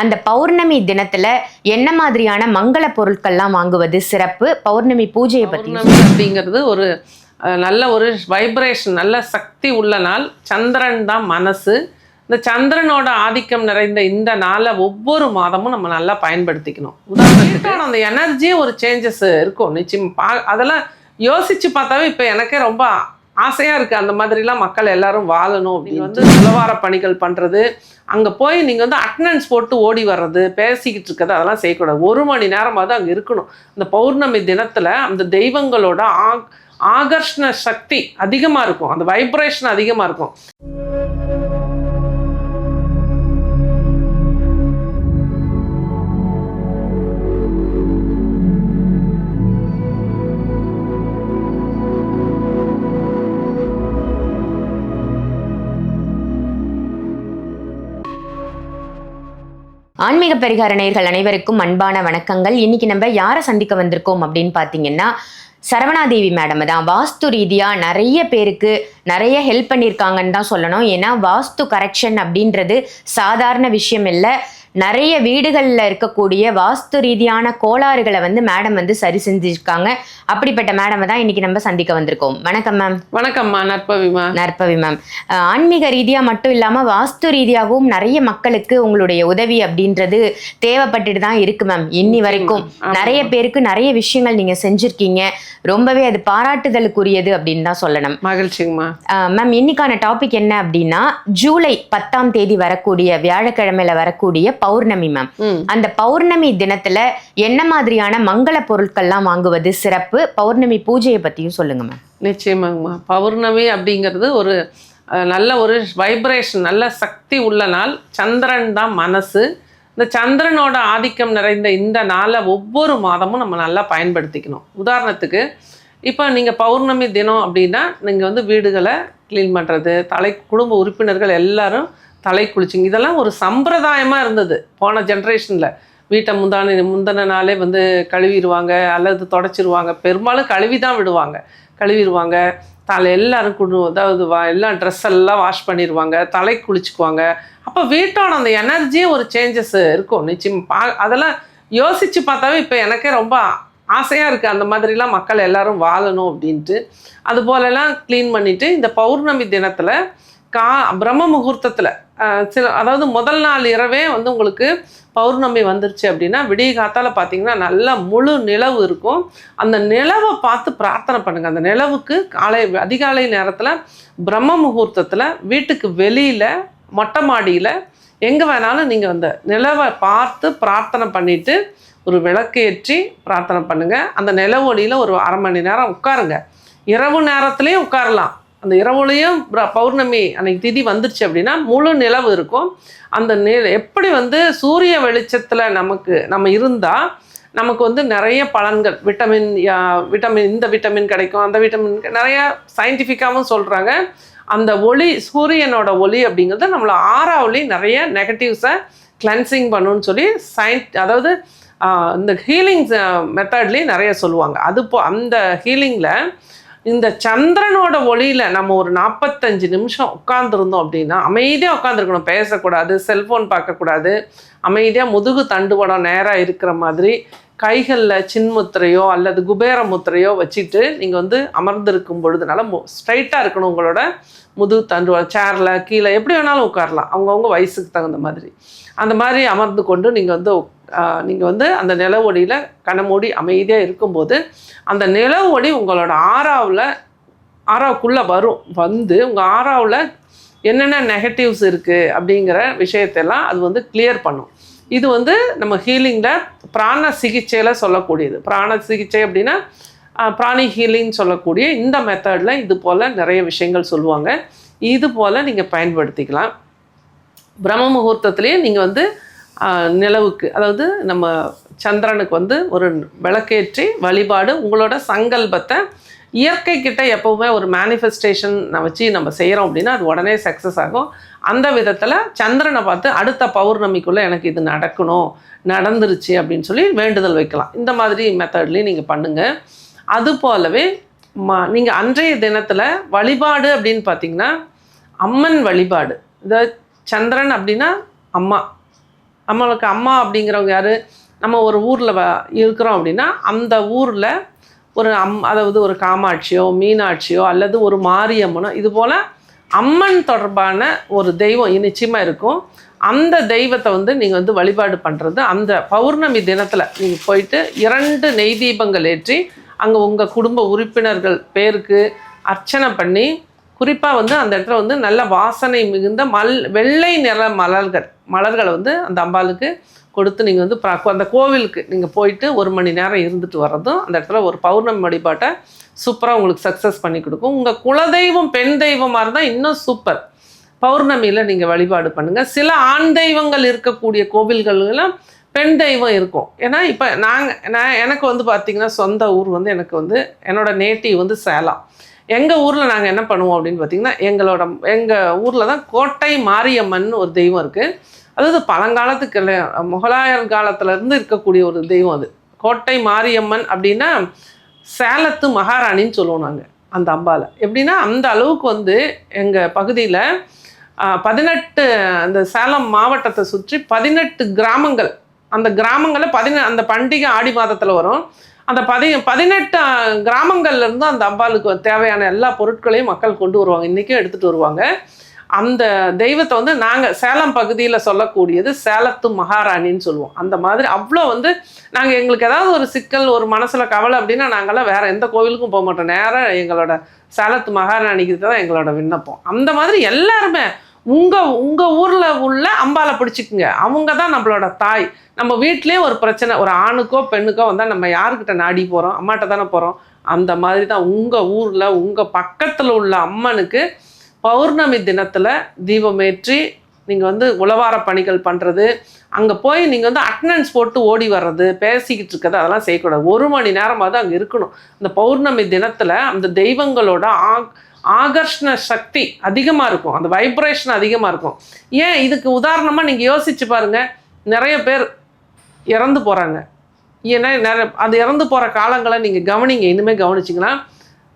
அந்த பௌர்ணமி தினத்துல என்ன மாதிரியான மங்கள பொருட்கள்லாம் வாங்குவது சிறப்பு? பௌர்ணமி பூஜையை பத்தி அப்படிங்கிறது ஒரு நல்ல ஒரு வைப்ரேஷன் நல்ல சக்தி உள்ள நாள். சந்திரன் தான் மனசு. இந்த சந்திரனோட ஆதிக்கம் நிறைந்த இந்த நாளை ஒவ்வொரு மாதமும் நம்ம நல்லா பயன்படுத்திக்கணும். உதாரணத்துக்கு அந்த எனர்ஜியே ஒரு சேஞ்சஸ் இருக்கும். நிச்சயம் பா அதெல்லாம் யோசிச்சு பார்த்தாவே இப்போ எனக்கே ரொம்ப ஆசையா இருக்கு அந்த மாதிரிலாம் மக்கள் எல்லாரும் வாழணும் அப்படின்னு வந்து உளவார பணிகள் பண்றது. அங்க போய் நீங்க வந்து அட்டண்டன்ஸ் போட்டு ஓடி வர்றது பேசிக்கிட்டு இருக்கிறது அதெல்லாம் செய்யக்கூடாது. ஒரு மணி நேரமாவது அங்க இருக்கணும். இந்த பௌர்ணமி தினத்துல அந்த தெய்வங்களோட ஆ ஆகர்ஷண சக்தி அதிகமா இருக்கும். அந்த வைப்ரேஷன் அதிகமா இருக்கும். ஆன்மீக பரிகார அனைவருக்கும் அன்பான வணக்கங்கள். இன்னைக்கு நம்ம யாரை சந்திக்க வந்திருக்கோம் அப்படின்னு பார்த்தீங்கன்னா சரவணாதேவி மேடம் தான். வாஸ்து ரீதியாக நிறைய பேருக்கு நிறைய ஹெல்ப் பண்ணியிருக்காங்கன்னு தான் சொல்லணும். ஏன்னா வாஸ்து கரெக்ஷன் அப்படின்றது சாதாரண விஷயம் இல்லை. நிறைய வீடுகளில் இருக்கக்கூடிய வாஸ்து ரீதியான கோளாறுகளை வந்து மேடம் வந்து சரி செஞ்சிருக்காங்க. அப்படிப்பட்ட மேடம் தான் இன்னைக்கு நம்ம சந்திக்க வந்திருக்கோம். வணக்கம் மேம் வணக்கம்மா நற்பவி மேம் அஹ் ஆன்மீக ரீதியா மட்டும் இல்லாம வாஸ்து ரீதியாகவும் நிறைய மக்களுக்கு உங்களுடைய உதவி அப்படின்றது தேவைப்பட்டுட்டு தான் இருக்கு மேம் இன்னி வரைக்கும். நிறைய பேருக்கு நிறைய விஷயங்கள் நீங்க செஞ்சிருக்கீங்க. ரொம்பவே அது பாராட்டுதலுக்குரியது அப்படின்னு தான் சொல்லணும். மகிழ்ச்சிங்கம்மா மேம் இன்னைக்கான டாபிக் என்ன அப்படின்னா ஜூலை பத்தாம் தேதி வரக்கூடிய வியாழக்கிழமையில வரக்கூடிய பௌர்ணமி மேம் அந்த பௌர்ணமி தினத்துல என்ன மாதிரியான மங்கள பொருட்கள்லாம் வாங்குவது? சிறப்பு பௌர்ணமி பூஜையை பத்தியும் சொல்லுங்க மேம் நிச்சயமாங்கம்மா. பௌர்ணமி அப்படிங்கிறது ஒரு நல்ல ஒரு வைப்ரேஷன் நல்ல சக்தி உள்ள நாள். சந்திரன் தான் மனசு. இந்த சந்திரனோட ஆதிக்கம் நிறைந்த இந்த நாளை ஒவ்வொரு மாதமும் நம்ம நல்லா பயன்படுத்திக்கணும். உதாரணத்துக்கு இப்போ நீங்கள் பௌர்ணமி தினம் அப்படின்னா நீங்கள் வந்து வீடுகளை க்ளீன் பண்ணுறது தலை குடும்ப உறுப்பினர்கள் எல்லாரும் தலை குளிச்சிங்க. இதெல்லாம் ஒரு சம்பிரதாயமாக இருந்தது. போன ஜென்ரேஷனில் வீட்டை முந்தான முந்தின நாளே வந்து கழுவிடுவாங்க அல்லது தொடச்சிருவாங்க. பெரும்பாலும் கழுவி தான் விடுவாங்க. கழுவிடுவாங்க. தலை எல்லாரும் குடு அதாவது வா எல்லாம் ட்ரெஸ் எல்லாம் வாஷ் பண்ணிடுவாங்க தலை குளிச்சுக்குவாங்க. அப்போ வீட்டோட அந்த எனர்ஜியே ஒரு சேஞ்சஸ் இருக்கும். நிச்சயம். பா அதெல்லாம் யோசித்து பார்த்தாவே இப்போ எனக்கே ரொம்ப ஆசையாக இருக்குது அந்த மாதிரிலாம் மக்கள் எல்லாரும் வாழணும் அப்படின்ட்டு. அதுபோலலாம் க்ளீன் பண்ணிவிட்டு இந்த பௌர்ணமி தினத்தில் கா பிரம்ம முகூர்த்தத்தில் சில அதாவது முதல் நாள் இரவே வந்து உங்களுக்கு பௌர்ணமி வந்துருச்சு அப்படின்னா விடிய காத்தால் பார்த்தீங்கன்னா நல்லா முழு நிலவு இருக்கும். அந்த நிலவை பார்த்து பிரார்த்தனை பண்ணுங்கள் அந்த நிலவுக்கு காலை அதிகாலை நேரத்தில் பிரம்ம முகூர்த்தத்தில் வீட்டுக்கு வெளியில் மொட்டை மாடியில் எங்கே வேணாலும் நீங்கள் அந்த நிலவை பார்த்து பிரார்த்தனை பண்ணிவிட்டு ஒரு விளக்கேற்றி பிரார்த்தனை பண்ணுங்கள் அந்த நிலவு ஒளியில் ஒரு அரை மணி நேரம் உட்காருங்க. இரவு நேரத்துலேயும் உட்காரலாம். அந்த இரவுலையும் பௌர்ணமி அன்னைக்கு திதி வந்துருச்சு அப்படின்னா முழு நிலவு இருக்கும். அந்த நில எப்படி வந்து சூரிய வெளிச்சத்தில் நமக்கு நம்ம இருந்தால் நமக்கு வந்து நிறைய பலன்கள் விட்டமின் விட்டமின் இந்த விட்டமின் கிடைக்கும் அந்த விட்டமின் நிறைய சயின்டிஃபிக்காகவும் சொல்கிறாங்க அந்த ஒளி சூரியனோட ஒளி அப்படிங்கிறது நம்மளை ஆறாவளி நிறைய நெகட்டிவ்ஸை கிளென்சிங் பண்ணுன்னு சொல்லி சயின் அதாவது இந்த ஹீலிங் மெத்தட்லேயும் நிறைய சொல்லுவாங்க. அது போ அந்த ஹீலிங்கில் இந்த சந்திரனோட ஒளியில் நம்ம ஒரு நாற்பத்தஞ்சு நிமிஷம் உட்காந்துருந்தோம் அப்படின்னா அமைதியாக உட்காந்துருக்கணும் பேசக்கூடாது செல்ஃபோன் பார்க்கக்கூடாது. அமைதியாக முதுகு தண்டுவடம் நேராக இருக்கிற மாதிரி கைகளில் சின்முத்திரையோ அல்லது குபேர முத்திரையோ வச்சுட்டு நீங்கள் வந்து அமர்ந்திருக்கும் பொழுதுனால மு ஸ்ட்ரைட்டாக இருக்கணும் உங்களோட முதுகு தண்டுவடம் சேரில் கீழே எப்படி வேணாலும் உட்காரலாம். அவங்கவுங்க வயசுக்கு தகுந்த மாதிரி. அந்த மாதிரி அமர்ந்து கொண்டு நீங்கள் வந்து நீங்கள் வந்து அந்த நில ஒளியில் கணமூடி அமைதியாக இருக்கும்போது அந்த நில ஒளி உங்களோட ஆறாவில் ஆறாவுக்குள்ளே வரும். வந்து உங்கள் ஆறாவில் என்னென்ன நெகட்டிவ்ஸ் இருக்குது அப்படிங்கிற விஷயத்தெல்லாம் அது வந்து கிளியர் பண்ணும். இது வந்து நம்ம ஹீலிங்கில் பிராண சிகிச்சையில் சொல்லக்கூடியது. பிராண சிகிச்சை அப்படின்னா பிராணி ஹீலிங்னு சொல்லக்கூடிய இந்த மெத்தடில் இது போல் நிறைய விஷயங்கள் சொல்லுவாங்க. இது போல் நீங்கள் பயன்படுத்திக்கலாம். பிரம்ம முகூர்த்தத்துலேயே நீங்கள் வந்து நிலவுக்கு அதாவது நம்ம சந்திரனுக்கு வந்து ஒரு விளக்கேற்றி வழிபாடு உங்களோட சங்கல்பத்தை இயற்கை கிட்ட எப்போவுமே ஒரு மேனிஃபெஸ்டேஷன் வச்சு நம்ம செய்கிறோம் அப்படின்னா அது உடனே சக்ஸஸ் ஆகும். அந்த விதத்தில் சந்திரனை பார்த்து அடுத்த பௌர்ணமிக்குள்ளே எனக்கு இது நடக்கணும் நடந்துருச்சு அப்படின்னு சொல்லி வேண்டுதல் வைக்கலாம். இந்த மாதிரி மெத்தட்லேயும் நீங்கள் பண்ணுங்கள் அது போலவே ம நீங்கள் அன்றைய தினத்தில் வழிபாடு அப்படின்னு பார்த்தீங்கன்னா அம்மன் வழிபாடு. இந்த சந்திரன் அப்படின்னா அம்மா. நம்மளுக்கு அம்மா அப்படிங்கிறவங்க யார்? நம்ம ஒரு ஊரில் இருக்கிறோம் அப்படின்னா அந்த ஊரில் ஒரு அம் அதாவது ஒரு காமாட்சியோ மீனாட்சியோ அல்லது ஒரு மாரியம்மனோ இது போல் அம்மன் தொடர்பான ஒரு தெய்வம் நிச்சயமாக இருக்கும். அந்த தெய்வத்தை வந்து நீங்கள் வந்து வழிபாடு பண்ணுறது அந்த பௌர்ணமி தினத்தில் நீங்கள் போயிட்டு இரண்டு நெய் தீபங்கள் ஏற்றி அங்கே உங்கள் குடும்ப உறுப்பினர்கள் பேருக்கு அர்ச்சனை பண்ணி குறிப்பாக வந்து அந்த இடத்துல வந்து நல்ல வாசனை மிகுந்த மல் வெள்ளை நிற மலர்கள் மலர்களை வந்து அந்த அம்பாளுக்கு கொடுத்து நீங்கள் வந்து அந்த கோவிலுக்கு நீங்கள் போயிட்டு ஒரு மணி நேரம் இருந்துட்டு வர்றதும் அந்த இடத்துல ஒரு பௌர்ணமி வழிபாட்டை சூப்பராக உங்களுக்கு சக்ஸஸ் பண்ணி கொடுக்கும். உங்கள் குலதெய்வம் பெண் தெய்வமாக இருந்தால் இன்னும் சூப்பர் பௌர்ணமியில் நீங்கள் வழிபாடு பண்ணுங்கள் சில ஆண் தெய்வங்கள் இருக்கக்கூடிய கோவில்கள்லாம் பெண் தெய்வம் இருக்கும். ஏன்னா இப்போ நாங்கள் நான் எனக்கு வந்து பார்த்திங்கன்னா சொந்த ஊர் வந்து எனக்கு வந்து என்னோட நேட்டிவ் வந்து சேலம். எங்கள் ஊரில் நாங்கள் என்ன பண்ணுவோம் அப்படின்னு பார்த்தீங்கன்னா எங்களோட எங்கள் ஊரில் தான் கோட்டை மாரியம்மன் ஒரு தெய்வம் இருக்குது அதாவது பழங்காலத்துக்கு முகலாயர் காலத்துலேருந்து இருக்கக்கூடிய ஒரு தெய்வம் அது. கோட்டை மாரியம்மன் அப்படின்னா சேலத்து மகாராணின்னு சொல்லுவோம் நாங்கள் அந்த அம்பாவை எப்படின்னா அந்த அளவுக்கு வந்து எங்கள் பகுதியில் பதினெட்டு அந்த சேலம் மாவட்டத்தை சுற்றி பதினெட்டு கிராமங்கள். அந்த கிராமங்களில் பதின அந்த பண்டிகை ஆடி மாதத்தில் வரும். அந்த பதி பதினெட்டு கிராமங்கள்லேருந்து அந்த அம்பாளுக்கு தேவையான எல்லா பொருட்களையும் மக்கள் கொண்டு வருவாங்க. இன்றைக்கும் எடுத்துகிட்டு வருவாங்க. அந்த தெய்வத்தை வந்து நாங்கள் சேலம் பகுதியில் சொல்லக்கூடியது சேலத்து மகாராணின்னு சொல்லுவோம். அந்த மாதிரி அவ்வளோ வந்து நாங்கள் எங்களுக்கு ஏதாவது ஒரு சிக்கல் ஒரு மனசில் கவலை அப்படின்னா நாங்கள்லாம் வேறு எந்த கோவிலுக்கும் போக மாட்டோம். நேராக எங்களோட சேலத்து மகாராணிக்கு தான் எங்களோட விண்ணப்பம். அந்த மாதிரி எல்லாருமே உங்கள் உங்கள் ஊரில் உள்ள அம்பாலை பிடிச்சிக்குங்க. அவங்க தான் நம்மளோட தாய். நம்ம வீட்லேயே ஒரு பிரச்சனை ஒரு ஆணுக்கோ பெண்ணுக்கோ வந்தால் நம்ம யாருக்கிட்ட நாடி போகிறோம் அம்மாட்ட தானே போகிறோம் அந்த மாதிரி தான் உங்கள் ஊரில் உங்கள் பக்கத்தில் உள்ள அம்மனுக்கு பௌர்ணமி தினத்தில் தீபமேற்றி நீங்கள் வந்து உளவார பணிகள் பண்ணுறது அங்கே போய் நீங்கள் வந்து அட்டனன்ஸ் போட்டு ஓடி வர்றது பேசிக்கிட்டு இருக்கிறது அதெல்லாம் செய்யக்கூடாது. ஒரு மணி நேரமாவது அங்கே இருக்கணும். இந்த பௌர்ணமி தினத்தில் அந்த தெய்வங்களோட ஆ ஆகர்ஷண சக்தி அதிகமாக இருக்கும். அந்த வைப்ரேஷன் அதிகமாக இருக்கும். ஏன்? இதுக்கு உதாரணமாக நீங்கள் யோசிச்சு பாருங்க. நிறைய பேர் இறந்து போகிறாங்க ஏன்னா நிறைய அது இறந்து போகிற காலங்களை நீங்கள் கவனிங்க. இனிமேல் கவனிச்சிங்கன்னா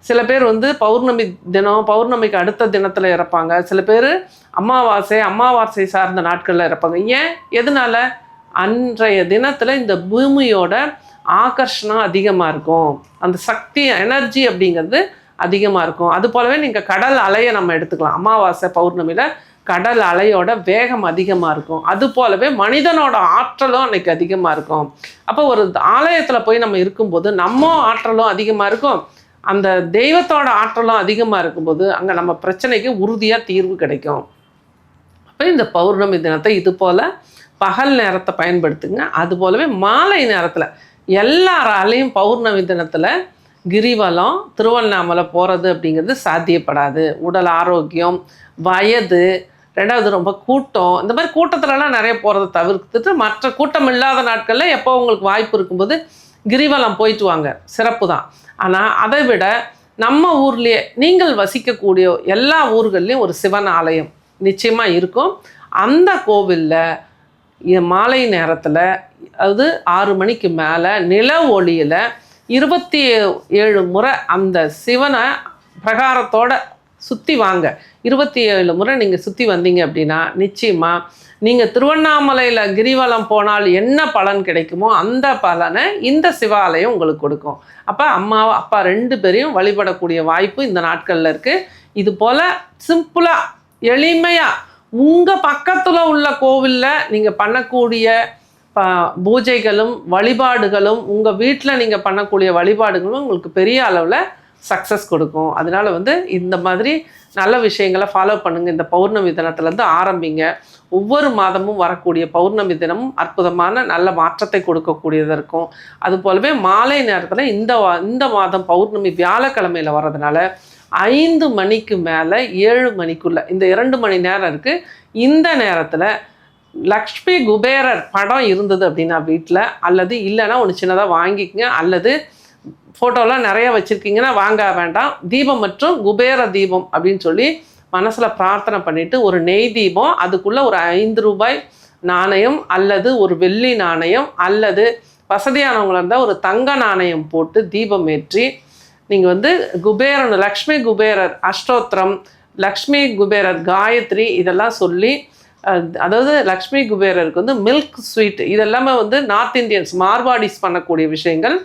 சில பேர் வந்து பௌர்ணமி தினம் பௌர்ணமிக்கு அடுத்த தினத்தில் இறப்பாங்க. சில பேர் அமாவாசை அமாவாசை சார்ந்த நாட்களில் இறப்பாங்க. ஏன்? எதனால்? அன்றைய தினத்தில் இந்த பூமியோட ஆகர்ஷணம் அதிகமாக இருக்கும். அந்த சக்தி எனர்ஜி அப்படிங்கிறது அதிகமாக இருக்கும். அது போலவே நீங்கள் கடல் அலையை நம்ம எடுத்துக்கலாம். அமாவாசை பௌர்ணமியில் கடல் அலையோட வேகம் அதிகமாக இருக்கும். அது போலவே மனிதனோட ஆற்றலும் அன்னைக்கு அதிகமாக இருக்கும். அப்போ ஒரு ஆலயத்தில் போய் நம்ம இருக்கும்போது நம்ம ஆற்றலும் அதிகமாக இருக்கும். அந்த தெய்வத்தோட ஆற்றலும் அதிகமாக இருக்கும்போது அங்கே நம்ம பிரச்சனைக்கு உறுதியாக தீர்வு கிடைக்கும். அப்போ இந்த பௌர்ணமி தினத்தை இது போல் பகல் நேரத்தை பயன்படுத்துங்க. அது போலவே மாலை நேரத்தில் எல்லாராலையும் பௌர்ணமி தினத்தில் கிரிவலம் திருவண்ணாமலை போகிறது அப்படிங்கிறது சாத்தியப்படாது. உடல் ஆரோக்கியம் வயது ரெண்டாவது ரொம்ப கூட்டம். இந்த மாதிரி கூட்டத்துலலாம் நிறைய போகிறத தவிர்த்துட்டு மற்ற கூட்டம் இல்லாத நாட்களில் எப்போ உங்களுக்கு வாய்ப்பு இருக்கும்போது கிரிவலம் போயிட்டு வாங்க. சிறப்பு தான். ஆனால் அதை விட நம்ம ஊர்லேயே நீங்கள் வசிக்கக்கூடிய எல்லா ஊர்கள்லேயும் ஒரு சிவன் ஆலயம் நிச்சயமாக இருக்கும். அந்த கோவிலில் மாலை நேரத்தில் அது ஆறு மணிக்கு மேலே நில ஒளியில் இருபத்தி ஏழு முறை அந்த சிவனை பிரகாரத்தோட சுற்றி வாங்க. இருபத்தி ஏழு முறை நீங்கள் சுற்றி வந்தீங்க அப்படின்னா நிச்சயமாக நீங்கள் திருவண்ணாமலையில் கிரிவலம் போனால் என்ன பலன் கிடைக்குமோ அந்த பலனை இந்த சிவாலயம் உங்களுக்கு கொடுக்கும். அப்போ அம்மா அப்பா ரெண்டு பேரையும் வழிபடக்கூடிய வாய்ப்பு இந்த நாட்களில் இருக்குது இது போல் சிம்பிளாக எளிமையாக உங்கள் பக்கத்தில் உள்ள கோவிலில் நீங்கள் பண்ணக்கூடிய ப பூஜைகளும் வழிபாடுகளும் உங்கள் வீட்டில் நீங்கள் பண்ணக்கூடிய வழிபாடுகளும் உங்களுக்கு பெரிய அளவில் சக்ஸஸ் கொடுக்கும். அதனால வந்து இந்த மாதிரி நல்ல விஷயங்களை ஃபாலோ பண்ணுங்கள் இந்த பௌர்ணமி தினத்துலேருந்து ஆரம்பிங்க. ஒவ்வொரு மாதமும் வரக்கூடிய பௌர்ணமி தினமும் அற்புதமான நல்ல மாற்றத்தை கொடுக்கக்கூடியதாக இருக்கும். அது போலவே மாலை நேரத்தில் இந்த இந்த மாதம் பௌர்ணமி வியாழக்கிழமையில் வர்றதுனால ஐந்து மணிக்கு மேலே ஏழு மணிக்குள்ளே இந்த இரண்டு மணி நேரம் இருக்குது இந்த நேரத்தில் லக்ஷ்மி குபேரர் படம் இருந்தது அப்படின்னா வீட்டில் அல்லது இல்லைன்னா ஒன்று சின்னதாக வாங்கிக்கங்க. அல்லது ஃபோட்டோலாம் நிறைய வச்சுருக்கீங்கன்னா வாங்க வேண்டாம். தீபம் மற்றும் குபேர தீபம் அப்படின்னு சொல்லி மனசில் பிரார்த்தனை பண்ணிவிட்டு ஒரு நெய் தீபம் அதுக்குள்ளே ஒரு ஐந்து ரூபாய் நாணயம் அல்லது ஒரு வெள்ளி நாணயம் அல்லது வசதியானவங்களாக இருந்தால் ஒரு தங்க நாணயம் போட்டு தீபம் ஏற்றி நீங்கள் வந்து குபேரன் லக்ஷ்மி குபேரர் அஷ்டோத்திரம் லக்ஷ்மி குபேரர் காயத்ரி இதெல்லாம் சொல்லி அதாவது லக்ஷ்மி குபேரருக்கு வந்து மில்க் ஸ்வீட் இதெல்லாமே வந்து நார்த் இந்தியன்ஸ் மார்வாடிஸ் பண்ணக்கூடிய விஷயங்கள்.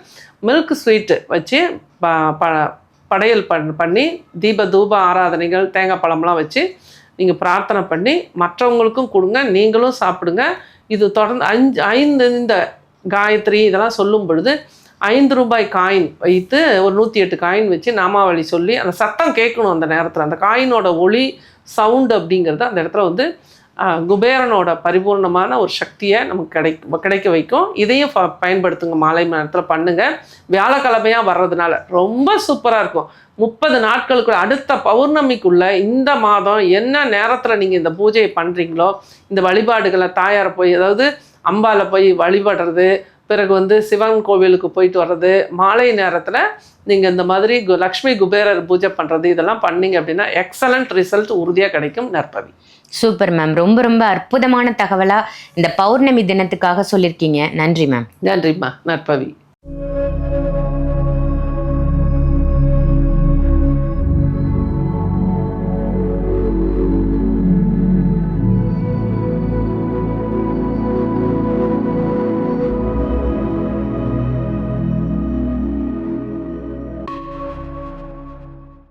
மில்க் ஸ்வீட்டு வச்சு ப ப- படையல் பண் பண்ணி தீப தூப ஆராதனைகள் தேங்காய் பழம்லாம் வச்சு நீங்கள் பிரார்த்தனை பண்ணி மற்றவங்களுக்கும் கொடுங்க நீங்களும் சாப்பிடுங்க. இது தொடர்ந்து அஞ்சு ஐந்து இந்த காயத்ரி இதெல்லாம் சொல்லும் பொழுது ஐந்து ரூபாய் காயின் வைத்து ஒரு நூற்றி எட்டு காயின் வச்சு நாமாவளி சொல்லி அந்த சத்தம் கேட்கணும் அந்த நேரத்தில். அந்த காயினோட ஒளி சவுண்டு அப்படிங்கிறது அந்த இடத்துல வந்து குபேரனோட பரிபூர்ணமான ஒரு சக்தியை நமக்கு கிடை கிடைக்க வைக்கும். இதையும் பயன்படுத்துங்க. மாலை நேரத்தில் பண்ணுங்கள் வியாழக்கிழமையாக வர்றதுனால ரொம்ப சூப்பராக இருக்கும். முப்பது நாட்களுக்குள்ள அடுத்த பௌர்ணமிக்குள்ள இந்த மாதம் என்ன நேரத்தில் நீங்கள் இந்த பூஜையை பண்ணுறீங்களோ இந்த வழிபாடுகளை தாயாரை போய் அதாவது அம்பாவில் போய் வழிபடுறது பிறகு வந்து சிவன் கோவிலுக்கு போயிட்டு வர்றது மாலை நேரத்தில் நீங்கள் இந்த மாதிரி லக்ஷ்மி குபேரர் பூஜை பண்ணுறது இதெல்லாம் பண்ணீங்க அப்படின்னா எக்ஸலண்ட் ரிசல்ட் உறுதியாக கிடைக்கும் நற்பவி. சூப்பர் மேம் ரொம்ப ரொம்ப அற்புதமான தகவலா இந்த பௌர்ணமி தினத்துக்காக சொல்லியிருக்கீங்க நன்றி மேம் நன்றிம்மா நற்பவி.